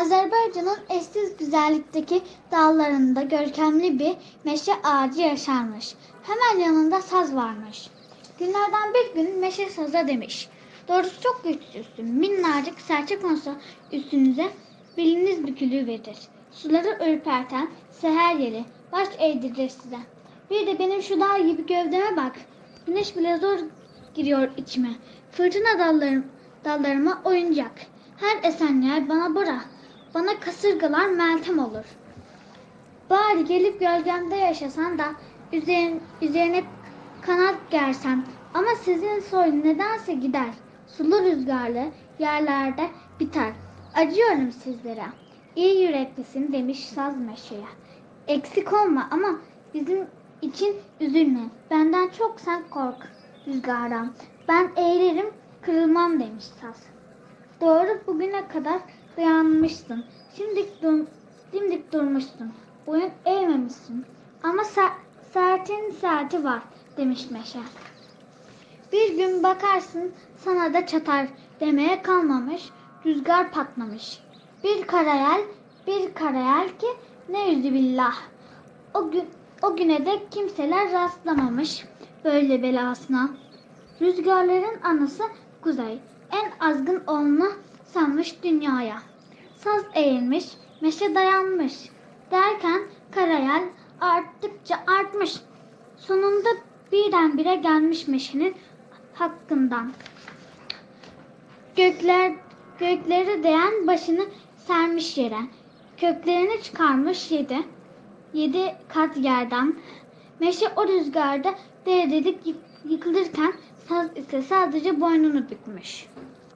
Azerbaycan'ın eşsiz güzellikteki dağlarında görkemli bir meşe ağacı yaşarmış. Hemen yanında saz varmış. Günlerden bir gün meşe saza demiş. Doğrusu çok güçsüzsün. Minnacık serçe konsa üstünüze beliniz bükülü verir. Suları ürperten seher yeri baş eğdirir size. Bir de benim şu dağ gibi gövdeme bak. Güneş bile zor giriyor içime. Fırtına dallarım, dallarıma oyuncak. Her esen yer bana bora. Bana kasırgalar meltem olur. Bari gelip gölgemde yaşasan da üzerine, üzerine kanat gersen. Ama sizin soy nedense gider. Sulu rüzgarlı yerlerde biter. Acıyorum sizlere. İyi yüreklisin demiş saz meşeye. Eksik olma ama bizim için üzülme. Benden çok sen kork rüzgardan. Ben eğilirim kırılmam demiş saz. Doğru bugüne kadar dayanmışsın. Şimdik, dur, dimdik durmuşsun. Boyun eğmemişsin. Ama ser- sertin saati var demiş meşe. Bir gün bakarsın sana da çatar demeye kalmamış. Rüzgar patlamış. Bir karayel, bir karayel ki ne yüzü billah. O gün o güne dek kimseler rastlamamış böyle belasına. Rüzgarların anası kuzey. En azgın olanı sanmış dünyaya. Saz eğilmiş, meşe dayanmış. Derken karayel arttıkça artmış. Sonunda birdenbire gelmiş meşenin hakkından. Gökler, gökleri değen başını sermiş yere. Köklerini çıkarmış yedi. Yedi kat yerden. Meşe o rüzgarda dedik yıkılırken saz ise sadece boynunu bükmüş.